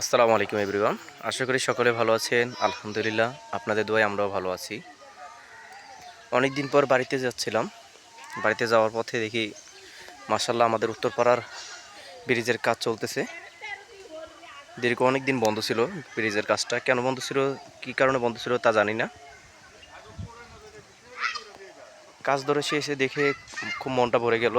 আসসালামু আলাইকুম এভরিওয়ান। আশা করি সকলে ভালো আছেন। আলহামদুলিল্লাহ, আপনাদের দোয়ায় আমরাও ভালো আছি। অনেক দিন পর বাড়িতে যাচ্ছিলাম। বাড়িতে যাওয়ার পথে দেখি মাসাল্লাহ আমাদের উত্তরপাড়ার ব্রিজের কাজ চলতেছে। দীর্ঘ অনেক দিন বন্ধ ছিল ব্রিজের কাজটা। কেন বন্ধ ছিল, কী কারণে বন্ধ ছিল তা জানি না। কাজ ধরে সে এসে দেখে খুব মনটা ভরে গেল।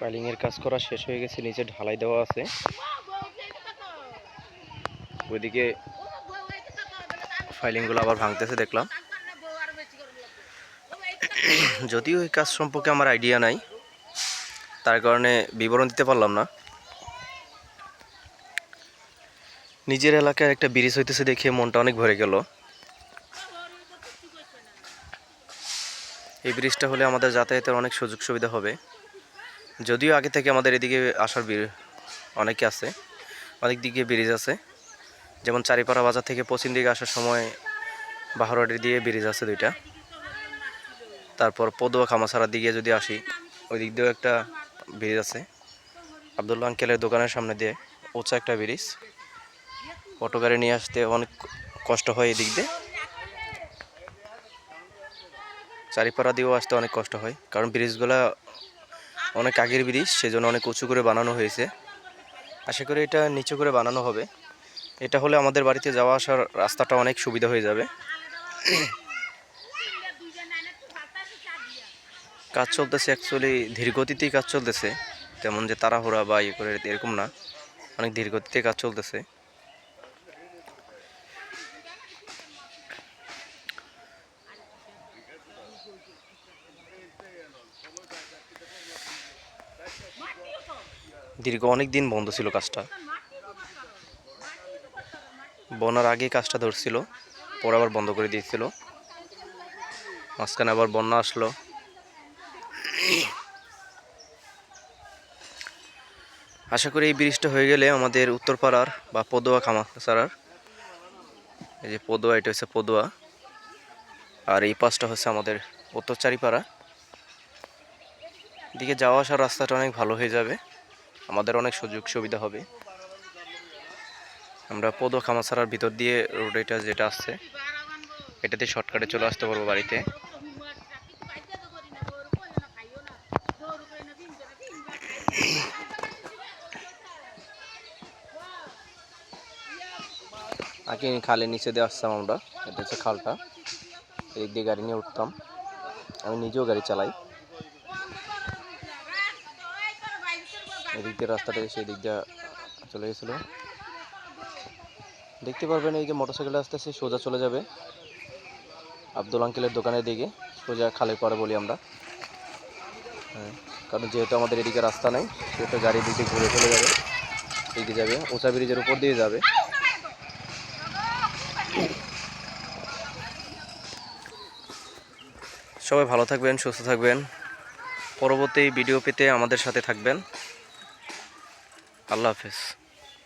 ফাইলিং এর কাজ করা শেষ হয়ে গেছে, নিচে ঢালাই দেওয়া আছে। ওইদিকে ফাইলিংগুলো আবার ভাঙতেছে, দেখলাম। যদিও এই কাজ সম্পর্কে আমার আইডিয়া নাই, তার কারণে বিবরণ দিতে পারলাম না। নিজের এলাকায় একটা ব্রিজ হইতেছে দেখে মনটা অনেক ভরে গেল। এই ব্রিজটা হলে আমাদের যাতায়াতের অনেক সুযোগ সুবিধা হবে। যদিও আগে থেকে আমাদের এদিকে আসার অনেকে আছে, অনেক দিকে ব্রিজ আছে। যেমন চারিপাড়া বাজার থেকে পশ্চিম দিকে আসার সময় বাহারবাড়ি দিয়ে ব্রিজ আছে দুইটা। তারপর পদুয়া খামাছাড়ার দিকে যদি আসি, ওই দিক দিয়েও একটা ব্রিজ আছে। আবদুল্লা আঙ্কেলের দোকানের সামনে দিয়ে উঁচা একটা ব্রিজ। অটো গাড়ি নিয়ে আসতে অনেক কষ্ট হয় এদিক দিয়ে। চারিপাড়া দিয়েও আসতে অনেক কষ্ট হয়, কারণ ব্রিজগুলা অনেক আগের ব্রিজ সেজন্য অনেক উঁচু করে বানানো হয়েছে। আশা করি এটা নিচু করে বানানো হবে। এটা হলে আমাদের বাড়িতে যাওয়া আসার রাস্তাটা অনেক সুবিধা হয়ে যাবে। কাজ চলতেছে অ্যাকচুয়ালি ধীরগতিতেই কাজ চলতেছে। তেমন যে তাড়াহুড়া বা ইয়ে করে এরকম না। অনেক ধীরগতিতে কাজ চলতেছে। দীর্ঘ অনেক দিন বন্ধ ছিল কাজটা। বন্যার আগে কাজটা ধরছিল, পরে আবার বন্ধ করে দিয়েছিল। মাঝখানে আবার বন্যা আসলো। আশা করি এই ব্রিজটা হয়ে গেলে আমাদের উত্তরপাড়ার বা পদুয়া খামাচারার এই যে পদুয়া, এটা হচ্ছে পদুয়া। আর এই পাশটা হচ্ছে আমাদের উত্তর চারিপাড়া। দিকে যাওয়া আসার রাস্তাটা অনেক ভালো হয়ে যাবে। আমাদের অনেক সুযোগ সুবিধা হবে। আমরা পদ খামাছাড়ার ভিতর দিয়ে রোড এটা যেটা আসছে এটাতে শর্টকাটে চলে আসতে পারব বাড়িতে। আগে খালের নিচে দিয়ে আসতাম আমরা, এটা হচ্ছে খালটা। এই দিয়ে গাড়ি নিয়ে উঠতাম। আমি নিজেও গাড়ি চালাই। এদিক দিয়ে রাস্তাটা সেই দিক দিয়ে চলে গেছিল। দেখতে পারবেন এই যে মোটরসাইকেল আস্তে আস্তে সোজা চলে যাবে। আব্দুল আঙ্কেলের দোকানের দিকে, সোজা খালের পরে বলি আমরা। হ্যাঁ কারণ যেহেতু আমাদের এদিকে রাস্তা নেই, সেহেতু গাড়ি দিকে ঘুরে চলে যাবে, এদিকে যাবে ওচা ব্রিজের উপর দিয়ে যাবে। সবাই ভালো থাকবেন, সুস্থ থাকবেন। পরবর্তী ভিডিও পেতে আমাদের সাথে থাকবেন। আল্লাহ হাফেজ।